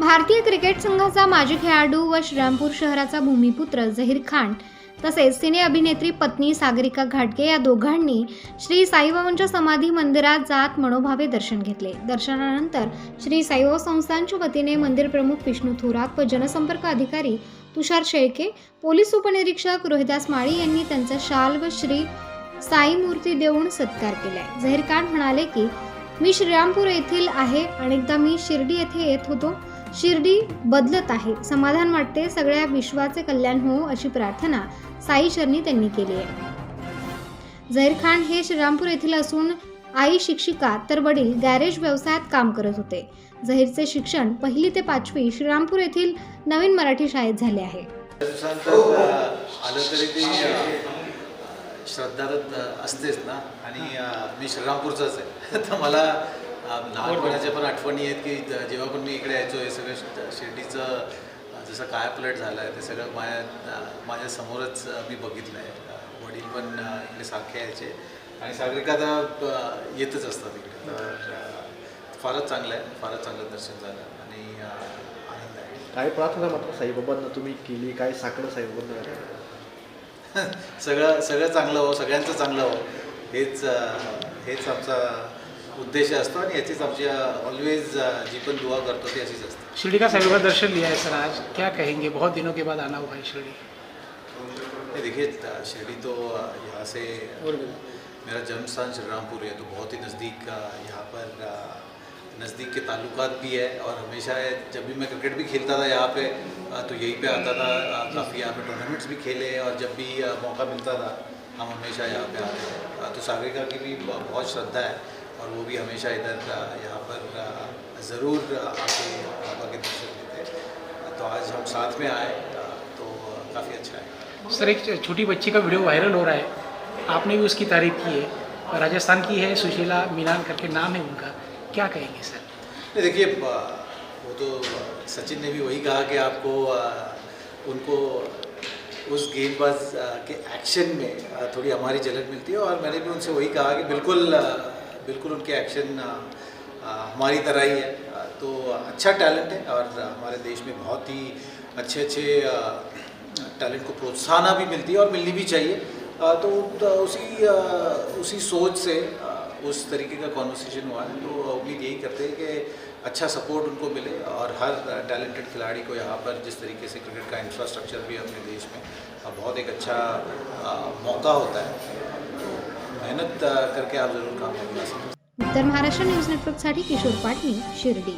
भारतीय क्रिकेट संघाचा माजी खेळाडू व श्रीरामपूर शहराचा भूमिपुत्र झहीर खान तसेच सिने अभिनेत्री पत्नी सागरिका घाटगे या दोघांनी श्री साईबाबांच्या समाधी मंदिरात जात मनोभावे दर्शन घेतले. दर्शनानंतर श्री साईबाबा संस्थानच्या वतीने मंदिर प्रमुख विष्णू थोरात व जनसंपर्क अधिकारी तुषार शेळके पोलीस उपनिरीक्षक रोहिदास माळी यांनी त्यांचा शाल व श्री साई मूर्ती देऊन सत्कार केलाय झहीर खान म्हणाले की मी श्रीरामपूर येथील आहे. अनेकदा मी शिर्डी येथे येत होतो. शिर्डी बदलत आहे. समाधान वाटते सगळ्या विश्वाचे कल्याण हो अशी प्रार्थना साई चरणी त्यांनी केली आहे. झहीर खान हे श्रीरामपूर येथील असून आई शिक्षिका तर वडील गॅरेज व्यवसायात काम करत होते. झहीरचे शिक्षण पहिली ते पाचवी श्रीरामपूर येथील नवीन मराठी शाळेत झाले आहे. दिवसानंतर आलं तरी ती अ, श्रद्धा असतेच ना आणि मी श्रीरामपूरचाच आहे. तर मला लहानपणाच्या पण आठवणी आहेत की जेव्हा पण मी इकडे यायचो हे सगळं शिर्डीचं जसं कायापलट झालं आहे ते सगळं माझ्या माझ्या समोरच मी बघितलं आहे. वडील पण इकडे सारखे यायचे. आणि सागरिका अ, येतच असतात इकडे. तर फारच चांगलं आहे फारच चांगलं दर्शन झालं. आणि आनंद आहे. काय प्रार्थना मात्र साईबाबांना तुम्ही केली? काय साकडं साईबाबांना? सगळं सगळं चांगलं हो सगळ्यांचं चांगलं हो. हेच हेच आमचा उद्देश असतो आणि याचीच आमची ऑलवेज जी पण दुआ करतो ती अशीच असते. शिरडी का साईबाबा दर्शन लिया है सर आज. क्या कहेंगे? बहुत दिनों के बाद आना हुआ है शिरडी. नहीं, देखिए अ, शिरडी तो यहाँ से मेरा जन्म स्थान श्रीरामपुर है तो बहुत ही नज़दीक अ, यहाँ पर नज़दीक के ताल्लुकात भी है और हमेशा है, जब भी मैं क्रिकेट भी खेलता था यहाँ पे तो यहीं पे आता था काफ़ी यहाँ पे टूर्नामेंट्स भी खेले और जब भी मौका मिलता था हम हमेशा यहाँ पे आते हैं। तो सागरिका की भी बहुत श्रद्धा है। और वो भी हमेशा इधर यहाँ पर ज़रूर आके बाबा के दर्शन लेते तो आज हम साथ में आए तो काफ़ी अच्छा है। सर एक छोटी बच्ची का वीडियो वायरल हो रहा है। आपने भी उसकी तारीफ़ की है राजस्थान की है सुशीला मीनान करके नाम है उनका। क्या कहेंगे सर? नहीं देखिए वो तो सचिन ने भी वही कहा कि आपको उनको उस गेंदबाज के एक्शन में थोड़ी हमारी झलक मिलती है और मैंने भी उनसे वही कहा कि बिल्कुल बिल्कुल उनके एक्शन हमारी तरह ही है। तो अच्छा टैलेंट है और हमारे देश में बहुत ही अच्छे अच्छे टैलेंट को प्रोत्साहन भी मिलती है और मिलनी भी चाहिए। तो तो उसी उसी सोच से उस तरीके का कॉन्वर्सेशन हुआ है। तो उम्मीद यही करते हैं कि अच्छा सपोर्ट उनको मिले और हर टैलेंटेड खिलाड़ी को यहाँ पर जिस तरीके से क्रिकेट का इंफ्रास्ट्रक्चर भी अपने देश में बहुत एक अच्छा मौका होता है। मेहनत करके आप ज़रूर काम करना। सकते उत्तर महाराष्ट्र न्यूज़ नेटवर्क नेटवर्कसाठी किशोर पाटनी शिर्डी।